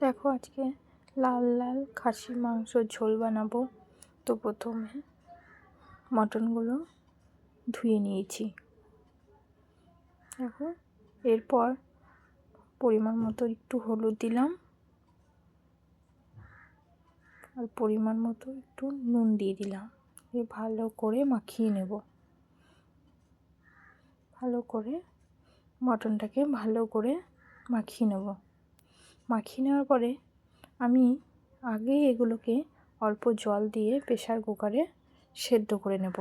দেখো আজকে লাল লাল খাসি মাংসর ঝোল বানাবো। তো প্রথমে মটনগুলো ধুয়ে নিয়েছি। দেখো, এরপর পরিমাণ মতো একটু হলুদ দিলাম। আর পরিমাণ মতো একটু নুন দিয়ে দিলাম। দিয়ে ভালো করে মাখিয়ে নেব। ভালো করে মটনটাকে ভালো করে মাখিয়ে নেব। মাখিয়ে নেওয়ার পরে আমি আগে এগুলোকে অল্প জল দিয়ে প্রেশার কুকারে সেদ্ধ করে নেব।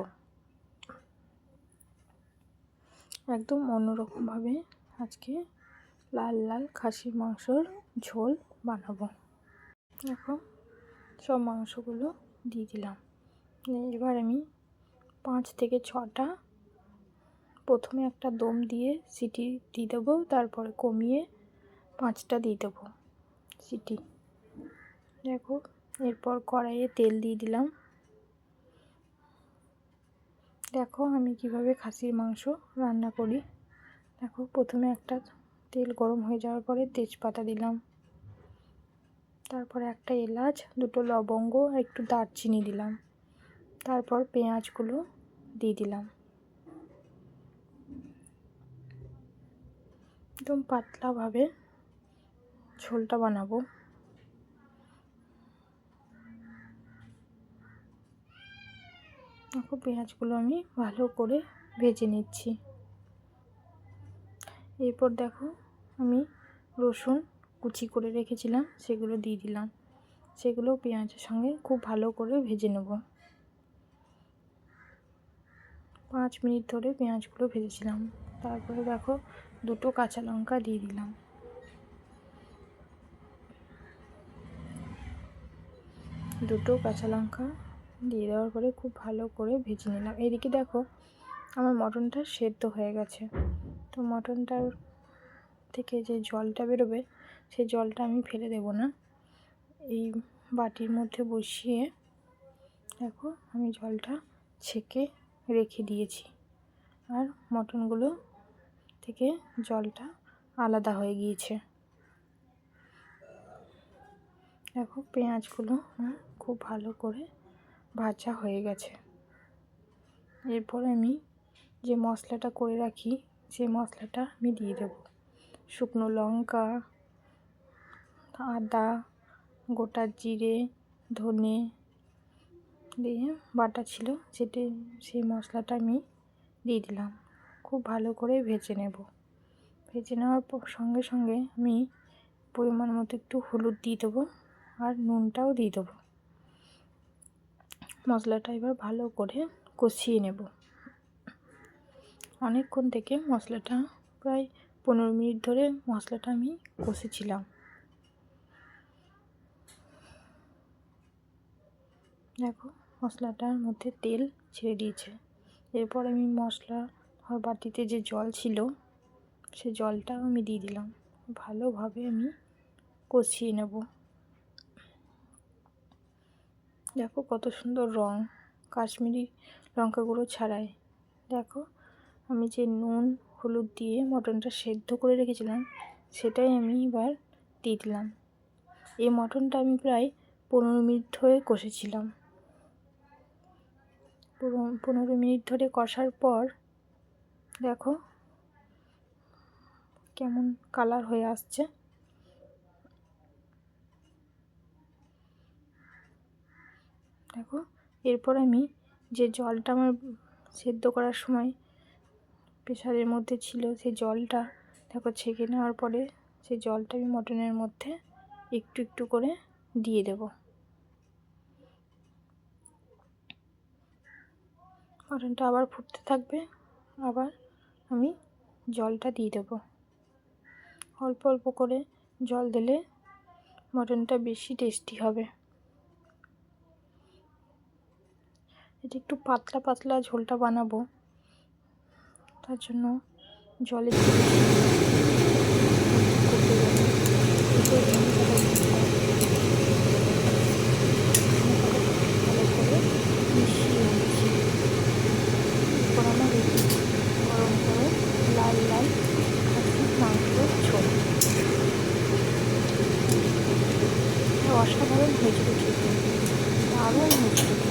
একদম অন্যরকমভাবে আজকে লাল লাল খাসির মাংসর ঝোল বানাবো। এখন সব মাংসগুলো দিয়ে দিলাম। এবার আমি পাঁচ থেকে ছটা প্রথমে একটা দম দিয়ে সিটি দিয়ে দেবো, তারপরে কমিয়ে পাঁচটা দিয়ে দেবো সিটি। দেখো, এরপর কড়াইয়ে তেল দিয়ে দিলাম। দেখো আমি কীভাবে খাসির মাংস রান্না করি। দেখো, প্রথমে একটা তেল গরম হয়ে যাওয়ার পরে তেজপাতা দিলাম। তারপরে একটা এলাচ, দুটো লবঙ্গ, আর একটু দারচিনি দিলাম। তারপর পেঁয়াজগুলো দিয়ে দিলাম। একদম পাতলাভাবে ঝোলটা বানাবো। দেখো পেঁয়াজগুলো আমি ভালো করে ভেজে নিচ্ছি। এরপর দেখো আমি রসুন কুচি করে রেখেছিলাম, সেগুলো দিয়ে দিলাম। সেগুলো পেঁয়াজের সঙ্গে খুব ভালো করে ভেজে নেব। পাঁচ মিনিট ধরে পেঁয়াজগুলো ভেজেছিলাম। তারপরে দেখো দুটো কাঁচা লঙ্কা দিয়ে দিলাম। দুটো কাঁচা লঙ্কা দিয়ে দেওয়ার পরে খুব ভালো করে ভেজে নিলাম। এদিকে দেখো, আমার মটনটা সেদ্ধ হয়ে গেছে। তো মটনটার থেকে যে জলটা বেরোবে, সেই জলটা আমি ফেলে দেব না। এই বাটির মধ্যে বসিয়ে দেখো, আমি জলটা ছেঁকে রেখে দিয়েছি। আর মটনগুলো থেকে জলটা আলাদা হয়ে গিয়েছে। দেখো, পেঁয়াজগুলো খুব ভালো করে ভাজা হয়ে গেছে। এরপর আমি যে মশলাটা করে রাখি সেই মশলাটা আমি দিয়ে দেবো। শুকনো লঙ্কা, আদা, গোটা জিরে, ধনে দিয়ে বাটা ছিল, সেটি সেই মশলাটা আমি দিয়ে দিলাম। খুব ভালো করে ভেজে নেব। ভেজে নেওয়ার সঙ্গে সঙ্গে আমি পরিমাণ মতো একটু হলুদ দিয়ে দেবো আর নুনটাও দিয়ে দেবো। মশলাটা এবার ভালো করে কষিয়ে নেব। অনেকক্ষণ থেকে মশলাটা প্রায় পনেরো মিনিট ধরে মশলাটা আমি কষেছিলাম। দেখো, মশলাটার মধ্যে তেল ছেড়ে দিয়েছে। এরপর আমি মশলা বাটিতে যে জল ছিল, সে জলটাও আমি দিয়ে দিলাম। ভালোভাবে আমি কষিয়ে নেব। দেখো কত সুন্দর রং। কাশ্মীরি লঙ্কা গুঁড়ো ছাড়াই। দেখো, আমি যে নুন, হলুদ দিয়ে মটনটা সেদ্ধ করে রেখেছিলাম, সেটাই আমি এবার দিয়ে দিলাম। এই মটনটা আমি প্রায় পনেরো মিনিট ধরে কষেছিলাম। পনেরো মিনিট ধরে কষার পর দেখো কেমন কালার হয়ে আসছে। দেখো। এরপর আমি যে জলটা আমার সেদ্ধ করার সময় প্রেশারের মধ্যে ছিল, সেই জলটা দেখো ছেঁকে নেওয়ার পরে সেই জলটা আমি মটনের মধ্যে একটু একটু করে দিয়ে দেব। মটনটা আবার ফুটতে থাকবে, আবার আমি জলটা দিয়ে দেব। অল্প অল্প করে জল দিলে মটনটা বেশি টেস্টি হবে। এটা একটু পাতলা পাতলা ঝোলটা বানাবো। তার জন্য জলে অসাধারণ হয়েছিল খেতে দারুণ হয়েছিল